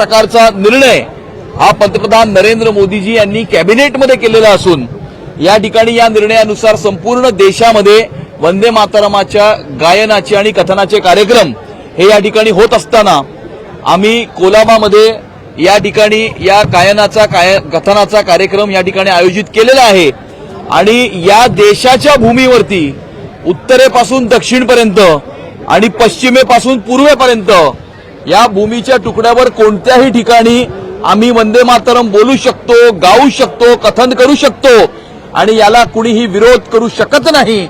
प्रकारचा निर्णय हा पंतप्रधान नरेंद्र मोदीजी यांनी कॅबिनेटमध्ये केलेला असून या ठिकाणी या निर्णयानुसार संपूर्ण देशामध्ये वंदे मातरमाच्या गायनाचे आणि कथनाचे कार्यक्रम हे या ठिकाणी होत असताना आम्ही कोलाबामध्ये या ठिकाणी या गायनाचा काय कथनाचा कार्यक्रम या ठिकाणी आयोजित केलेला आहे आणि या देशाच्या भूमीवरती उत्तरेपासून दक्षिणपर्यंत आणि पश्चिमेपासून पूर्वेपर्यंत या भूमीच्या तुकड्यावर कोणत्याही ठिकाणी आम्ही वंदे मातरम बोलू शकतो गाऊ शकतो कथन करू शकतो आणि याला कुणीही विरोध करू शकत नाही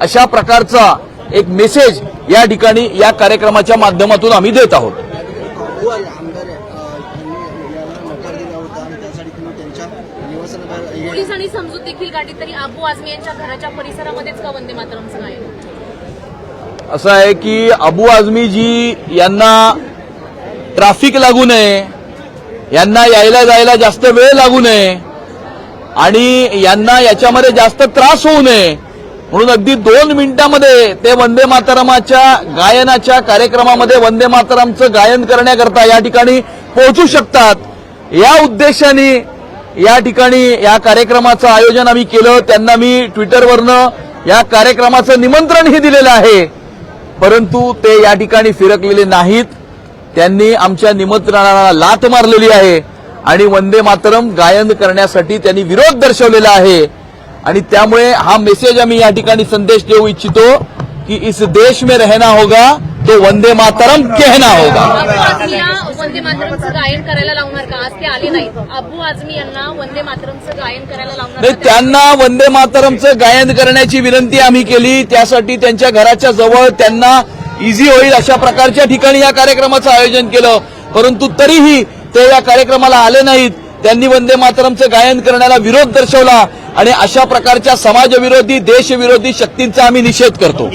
अशा प्रकारचा एक मेसेज या ठिकाणी या कार्यक्रमाच्या माध्यमातून आम्ही देत आहोत. समजूत देखील काढली तरी अबू आझमी यांच्या घराच्या परिसरामध्येच का वंदे मातरमचं असं आहे की अबू आझमी जी यांना ट्रॅफिक लागू नये. यांना यायला जायला जास्त वेळ लागू नये. आणि यांना याच्यामध्ये जास्त त्रास होऊ नये. म्हणून अगदी दोन मिनिटांमध्ये ते वंदे मातरमाच्या गायनाच्या कार्यक्रमामध्ये वंदे मातरमचं गायन करण्याकरता या ठिकाणी पोहोचू शकतात. या उद्देशाने या ठिकाणी या कार्यक्रमाचं आयोजन आम्ही केलं. त्यांना मी ट्विटरवरनं या कार्यक्रमाचं निमंत्रणही दिलेलं आहे. परंतु ते या ठिकाणी फिरकलेले नाहीत. त्यांनी आमच्या निमंत्रणाला लाथ मारलेली आहे. आणि वंदे मातरम गायन करण्यासाठी त्यांनी विरोध दर्शवलेला आहे. आणि त्यामुळे हा मेसेज आम्ही या ठिकाणी संदेश देऊ इच्छितो की इस देश में रहना होगा तो वंदे मातरम कहना होगा. वंदे मातरमचं गायन करायला लावणार का? आज ते आले नाहीत. अबू आझमी यांना वंदे मातरमचं गायन करायला लावणार नाही? त्यांना वंदे मातरमचं गायन करण्याची विनंती आम्ही केली. त्यासाठी त्यांच्या घराच्या जवळ त्यांना इझी होईल अशा प्रकारच्या ठिकाणी या कार्यक्रमाचं आयोजन केलं. परंतु तरीही ते या कार्यक्रमाला आले नाहीत. त्यांनी वंदे मातरमचं गायन करण्याला विरोध दर्शवला आणि अशा प्रकारच्या समाजविरोधी देशविरोधी शक्तींचा आम्ही निषेध करतो.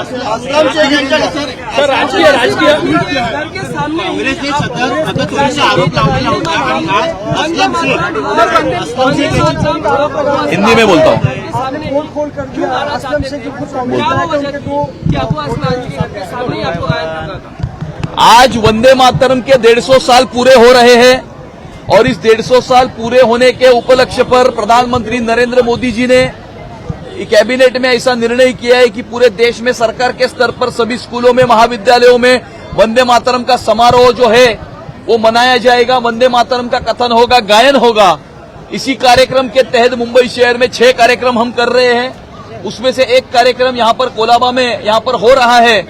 सतत सतत थोडेसे आरोप लावलेला होता आणि आज अस्लम शेख अस्लम शेख हिंदी में बोलता हूँ। आज वंदे मातरम के डेढ़ सौ साल पूरे हो रहे हैं और इस डेढ़ सौ साल पूरे होने के उपलक्ष्य पर प्रधानमंत्री नरेंद्र मोदी जी ने कैबिनेट में ऐसा निर्णय किया है कि पूरे देश में सरकार के स्तर पर सभी स्कूलों में, महाविद्यालयों में वंदे मातरम का समारोह जो है, वो मनाया जाएगा। वंदे मातरम का कथन होगा, गायन होगा। इसी कार्यक्रम के तहत मुंबई शहर में छह कार्यक्रम हम कर रहे हैं। उसमें से एक कार्यक्रम यहाँ पर कोलाबा में यहाँ पर हो रहा है।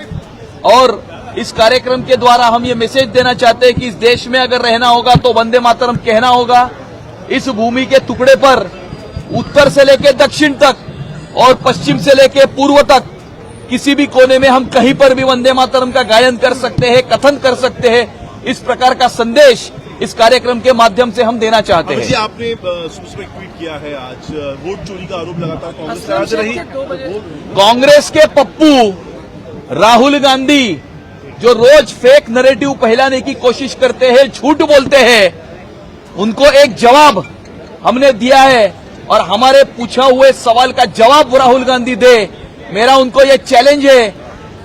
और इस कार्यक्रम के द्वारा हम ये मैसेज देना चाहते हैं कि इस देश में अगर रहना होगा तो वंदे मातरम कहना होगा। इस भूमि के टुकड़े पर, उत्तर से लेकर दक्षिण तक और पश्चिम से लेकर पूर्व तक किसी भी कोने में हम कहीं पर भी वंदे मातरम का गायन कर सकते हैं कथन कर सकते हैं इस प्रकार का संदेश इस कार्यक्रम के माध्यम से हम देना चाहते हैं। आपने ट्वीट किया है आज वोट चोरी का आरोप लगातार कांग्रेस रही। कांग्रेस के पप्पू राहुल गांधी जो रोज फेक नरेटिव फैलाने की कोशिश करते हैं झूठ बोलते हैं उनको एक जवाब हमने दिया है। और हमारे पूछा हुए सवाल का जवाब राहुल गांधी दे। मेरा उनको ये चैलेंज है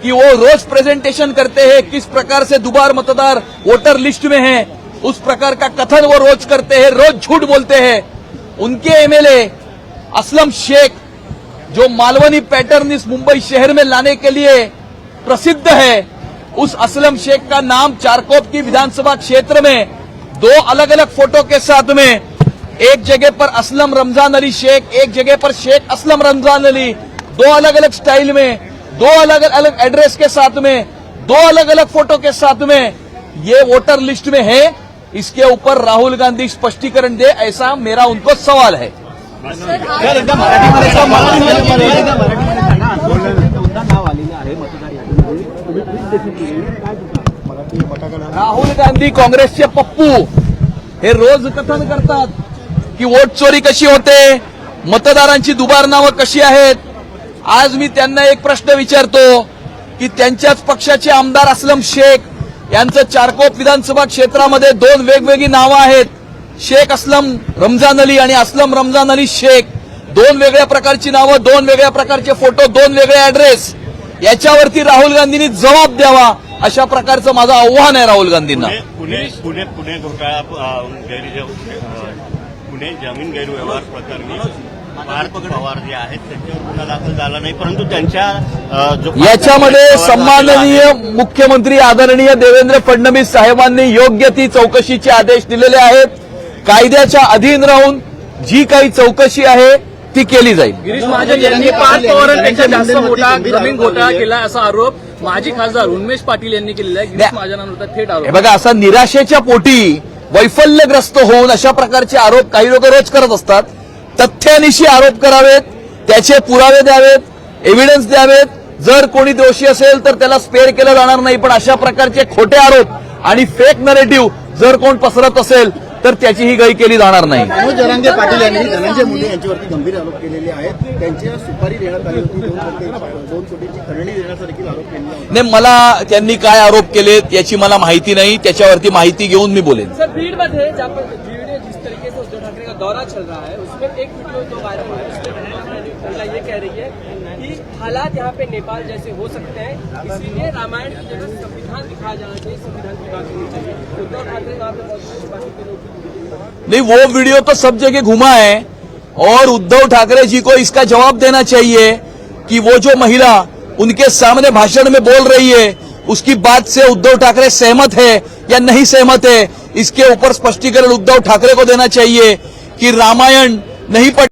कि वो रोज प्रेजेंटेशन करते हैं, किस प्रकार से दुबार मतदार वोटर लिस्ट में है, उस प्रकार का कथन वो रोज करते हैं, रोज झूठ बोलते हैं। उनके एमएलए असलम शेख, जो मालवनी पैटर्न इस मुंबई शहर में लाने के लिए प्रसिद्ध है, उस असलम शेख का नाम चारकोप की विधानसभा क्षेत्र में, दो अलग अलग फ़ोटो के साथ में एक जगह पर असलम रमज़ान अली शेख एक जगह पर शेख असलम रमज़ान अली। दो अलग अलग स्टाइल में दो अलग अलग एड्रेस के साथ में दो अलग अलग फ़ोटो के साथ में। ये वोटर लिस्ट में है। इसके ऊपर राहुल गांधी स्पष्टीकरण दे ऐसा मेरा उनको सवाल है। राहुल गांधी काँग्रेसचे पप्पू। हे रोज कथन करतात। की वोट चोरी कशी होते मतदारांची दुबार नावं कशी आहेत? आज मी त्यांना एक प्रश्न विचारतो की त्यांच्याच पक्षाचे आमदार असलम शेख यांचं चारकोप विधानसभा क्षेत्रामध्ये दोन वेगवेगळी नावं आहेत. शेख असलम रमजान अली आणि असलम रमजान अली शेख. दोन वेगळ्या प्रकारची नावं दोन वेगळ्या प्रकारचे फोटो दोन वेगळे ऍड्रेस. याच्यावरती राहुल गांधींनी जबाब द्यावा अशा प्रकारचं माझं आव्हान आहे राहुल गांधींना. पुणे पुणे पुणे घोटाळा पुणे जमीन गैरव्यवहार प्रकरणी पार्थ पवार जे आहेत त्यांच्यावर गुन्हा दाखल झाला नाही परंतु त्यांच्या अ, जो याच्यामध्ये सन्माननीय मुख्यमंत्री आदरणीय देवेंद्र फडणवीस साहेबांनी योग्य ती चौकशीचे आदेश दिलेले आहेत. कायद्याच्या अधीन राहून जी काही चौकशी आहे ती केली जाईल. गिरीश महाजन यांनी पाच पवारांपेक्षा जास्त मोठा जमीन घोटाळा केला असा आरोप माजी खासदार उन्मेष पाटील यांनी केलेला आहे. गिरीश नाही. महाजनांवर थेट हे आरोप बघा असा निराशेच्या पोटी वैफल्यग्रस्त होऊन अशा प्रकारचे आरोप काही लोक रोज करत असतात. तथ्यानिशी आरोप करावेत त्याचे पुरावे द्यावेत एव्हिडन्स द्यावेत. जर कोणी दोषी असेल तर त्याला स्पेअर केलं जाणार नाही. पण अशा प्रकारचे खोटे आरोप आणि फेक नरेटिव्ह जर कोण पसरत असेल तर त्याची ही गई केली जाणार नाही. जरांगे पाटील यांनी धनंजय मुंडे यांच्यावरती गंभीर आरोप केलेले आहेत. त्यांची सुपारी देण्यात आली होती दोन कोटी दोन कोटीची करणी देण्याचा देखील आरोप केलेला होता. नाही मला त्यांनी काय आरोप केलेत याची मला माहिती नाही. त्याच्यावरती माहिती घेऊन मी बोलेन. सर जिस तरीके से उद्धव ठाकरे का दौरा चल रहा है उसमें एक वीडियो जो वायरल हुआ है उसमें महिला ये कह रही है कि हालात यहाँ पे नेपाल जैसे हो सकते हैं, इसीलिए रामायण की जगह संविधान दिखाया जाना चाहिए, संविधान की बात होनी चाहिए। उद्धव ठाकरे वहाँ पे मौजूद नहीं, वो वीडियो तो सब जगह घुमा है और उद्धव ठाकरे जी को इसका जवाब देना चाहिए कि वो जो महिला उनके सामने भाषण में बोल रही है, उसकी बात से उद्धव ठाकरे सहमत है या नहीं सहमत है, इसके ऊपर स्पष्टीकरण उद्धव ठाकरे को देना चाहिए कि रामायण नहीं पढ़